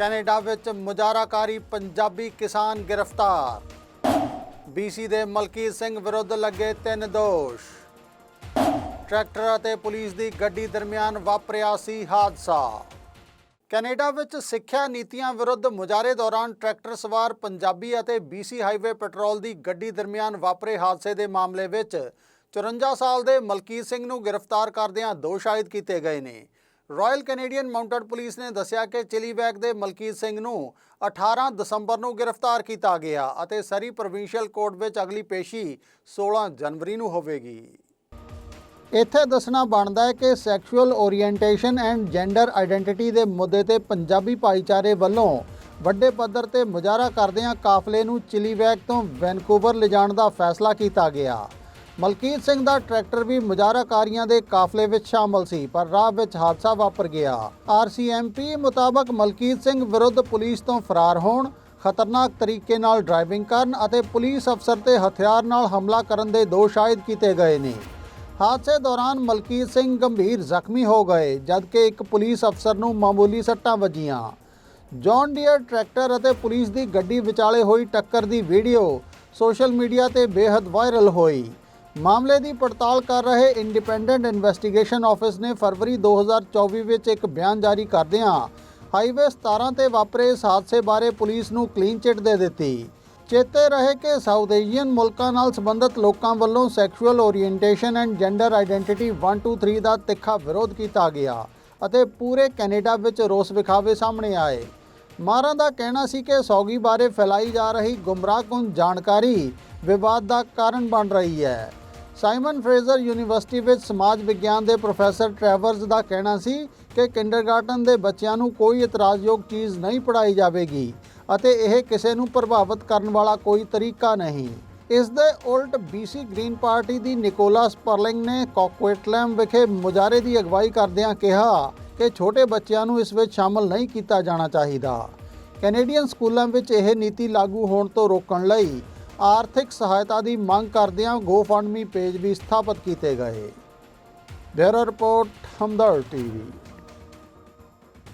Canada ਵਿੱਚ ਮੁਜ਼ਾਰਾਕਾਰੀ ਪੰਜਾਬੀ ਕਿਸਾਨ ਗ੍ਰਿਫਤਾਰ। ਬੀਸੀ ਦੇ ਮਲਕੀਤ ਸਿੰਘ ਵਿਰੁੱਧ ਲੱਗੇ ਤਿੰਨ ਦੋਸ਼। ਟਰੈਕਟਰ ਅਤੇ ਪੁਲਿਸ ਦੀ ਗੱਡੀ ਦਰਮਿਆਨ ਵਾਪਰਿਆ ਸੀ ਹਾਦਸਾ। ਕੈਨੇਡਾ ਵਿੱਚ ਸਿੱਖਿਆ ਨੀਤੀਆਂ ਵਿਰੁੱਧ ਮੁਜ਼ਾਹਰੇ ਦੌਰਾਨ ਟਰੈਕਟਰ ਸਵਾਰ ਪੰਜਾਬੀ ਅਤੇ BC ਹਾਈਵੇ ਪੈਟਰੋਲ ਦੀ ਗੱਡੀ ਦਰਮਿਆਨ ਵਾਪਰੇ ਹਾਦਸੇ ਦੇ ਮਾਮਲੇ ਵਿੱਚ 54 ਸਾਲ ਦੇ ਮਲਕੀਤ ਸਿੰਘ ਨੂੰ ਗ੍ਰਿਫਤਾਰ ਕਰਦਿਆਂ ਦੋਸ਼ ਆਇਦ ਕੀਤੇ ਗਏ ਨੇ। ਰਾਇਲ ਕੈਨੇਡੀਅਨ ਮਾਊਂਟਡ ਪੁਲਿਸ ਨੇ ਦੱਸਿਆ ਕਿ ਚਿਲੀਬੈਗ ਦੇ ਮਲਕੀਤ ਸਿੰਘ ਨੂੰ 18 ਦਸੰਬਰ ਨੂੰ ਗ੍ਰਿਫਤਾਰ ਕੀਤਾ ਗਿਆ ਅਤੇ ਸਰੀ ਪ੍ਰੋਵਿੰਸ਼ੀਅਲ ਕੋਰਟ ਵਿੱਚ ਅਗਲੀ ਪੇਸ਼ੀ 16 ਜਨਵਰੀ ਨੂੰ ਹੋਵੇਗੀ। ਇੱਥੇ ਦੱਸਣਾ ਬਣਦਾ ਹੈ ਕਿ sexual orientation and gender identity ਦੇ ਮੁੱਦੇ ਤੇ ਪੰਜਾਬੀ ਭਾਈਚਾਰੇ ਵੱਲੋਂ ਵੱਡੇ ਪੱਧਰ ਤੇ ਮੁਜ਼ਾਹਰਾ ਕਰਦਿਆਂ ਕਾਫਲੇ ਨੂੰ ਚਿਲੀਵੈਗ ਤੋਂ ਵੈਨਕੂਵਰ ਲਿਜਾਣ ਦਾ ਫੈਸਲਾ ਕੀਤਾ ਗਿਆ। ਮਲਕੀਤ ਸਿੰਘ ਦਾ ਟਰੈਕਟਰ ਵੀ ਮੁਜ਼ਾਹਰਾਕਾਰੀਆਂ ਦੇ ਕਾਫਲੇ ਵਿੱਚ ਸ਼ਾਮਲ ਸੀ, ਪਰ ਰਾਹ ਵਿੱਚ ਹਾਦਸਾ ਵਾਪਰ ਗਿਆ। ਆਰਸੀਐਮਪੀ ਮੁਤਾਬਕ ਮਲਕੀਤ ਸਿੰਘ ਵਿਰੁੱਧ ਪੁਲਿਸ ਤੋਂ ਫਰਾਰ ਹੋਣ, ਖਤਰਨਾਕ ਤਰੀਕੇ ਨਾਲ ਡਰਾਈਵਿੰਗ ਕਰਨ ਅਤੇ ਪੁਲਿਸ ਅਫਸਰ ਤੇ ਹਥਿਆਰ ਨਾਲ ਹਮਲਾ ਕਰਨ ਦੇ ਦੋਸ਼ ਆਇਦ ਕੀਤੇ ਗਏ ਨੇ। ਹਾਦਸੇ ਦੌਰਾਨ ਮਲਕੀਤ ਸਿੰਘ ਗੰਭੀਰ ਜ਼ਖਮੀ ਹੋ ਗਏ, ਜਦਕਿ ਇੱਕ ਪੁਲਿਸ ਅਫਸਰ ਨੂੰ ਮਾਮੂਲੀ ਸੱਟਾਂ ਵੱਜੀਆਂ। ਜੌਨ ਡੀਅਰ ਟਰੈਕਟਰ ਅਤੇ ਪੁਲਿਸ ਦੀ ਗੱਡੀ ਵਿਚਾਲੇ ਹੋਈ ਟੱਕਰ ਦੀ ਵੀਡੀਓ ਸੋਸ਼ਲ ਮੀਡੀਆ ਤੇ ਬੇहद ਵਾਇਰਲ ਹੋਈ। ਮਾਮਲੇ ਦੀ ਪੜਤਾਲ ਕਰ ਰਹੇ ਇੰਡੀਪੈਂਡੈਂਟ ਇਨਵੈਸਟੀਗੇਸ਼ਨ ਆਫਿਸ ਨੇ ਫਰਵਰੀ 2024 ਵਿੱਚ ਇੱਕ ਬਿਆਨ ਜਾਰੀ ਕਰਦਿਆਂ ਹਾਈਵੇ 17 ਤੇ ਵਾਪਰੇ ਇਸ ਹਾਦਸੇ ਬਾਰੇ ਪੁਲਿਸ ਨੂੰ ਕਲੀਨ ਚਿੱਟ ਦੇ ਦਿੱਤੀ। ਚੇਤੇ ਰਹੇ ਕਿ ਸਾਊਥ ਏਸ਼ੀਅਨ ਮੁਲਕਾਂ ਨਾਲ ਸੰਬੰਧਿਤ ਲੋਕਾਂ ਵੱਲੋਂ sexual orientation and gender identity 123 ਦਾ ਤਿੱਖਾ ਵਿਰੋਧ ਕੀਤਾ ਗਿਆ ਅਤੇ ਪੂਰੇ ਕੈਨੇਡਾ ਵਿੱਚ ਰੋਸ ਵਿਖਾਵੇ ਸਾਹਮਣੇ ਆਏ। ਮਾਰਾਂ ਦਾ ਕਹਿਣਾ ਸੀ ਕਿ ਸੌਗੀ ਬਾਰੇ ਫੈਲਾਈ ਜਾ ਰਹੀ ਗੁੰਮਰਾਹਕੁੰਨ ਜਾਣਕਾਰੀ ਵਿਵਾਦ ਦਾ ਕਾਰਨ ਬਣ ਰਹੀ ਹੈ। ਸਾਈਮਨ ਫਰੇਜ਼ਰ ਯੂਨੀਵਰਸਿਟੀ ਵਿੱਚ ਸਮਾਜ ਵਿਗਿਆਨ ਦੇ ਪ੍ਰੋਫੈਸਰ ਟ੍ਰੈਵਰਸ ਦਾ ਕਹਿਣਾ ਸੀ ਕਿ ਕਿੰਡਰਗਾਰਟਨ ਦੇ ਬੱਚਿਆਂ ਨੂੰ ਕੋਈ ਇਤਰਾਜ਼ਯੋਗ ਚੀਜ਼ ਨਹੀਂ ਪੜਾਈ ਜਾਵੇਗੀ ਅਤੇ ਇਹ ਕਿਸੇ ਨੂੰ ਪ੍ਰਭਾਵਿਤ ਕਰਨ ਵਾਲਾ ਕੋਈ ਤਰੀਕਾ ਨਹੀਂ। ਇਸ ਦੇ ਉਲਟ BC ਗ੍ਰੀਨ ਪਾਰਟੀ ਦੀ ਨਿਕੋਲਸ ਪਰਲਿੰਗ ਨੇ ਕੋਕੁਇਟਲੈਮ ਵਿਖੇ ਮੁਜ਼ਾਹਰੇ ਦੀ ਅਗਵਾਈ ਕਰਦਿਆਂ ਕਿਹਾ ਕਿ ਛੋਟੇ ਬੱਚਿਆਂ ਨੂੰ ਇਸ ਵਿੱਚ ਸ਼ਾਮਲ ਨਹੀਂ ਕੀਤਾ ਜਾਣਾ ਚਾਹੀਦਾ। ਕੈਨੇਡੀਅਨ ਸਕੂਲਾਂ ਵਿੱਚ ਇਹ ਨੀਤੀ ਲਾਗੂ ਹੋਣ ਤੋਂ ਰੋਕਣ ਲਈ ਆਰਥਿਕ ਸਹਾਇਤਾ ਦੀ ਮੰਗ ਕਰਦਿਆਂ GoFundMe ਪੇਜ ਵੀ ਸਥਾਪਿਤ ਕੀਤੇ ਗਏ। Bureau report Hamdard TV.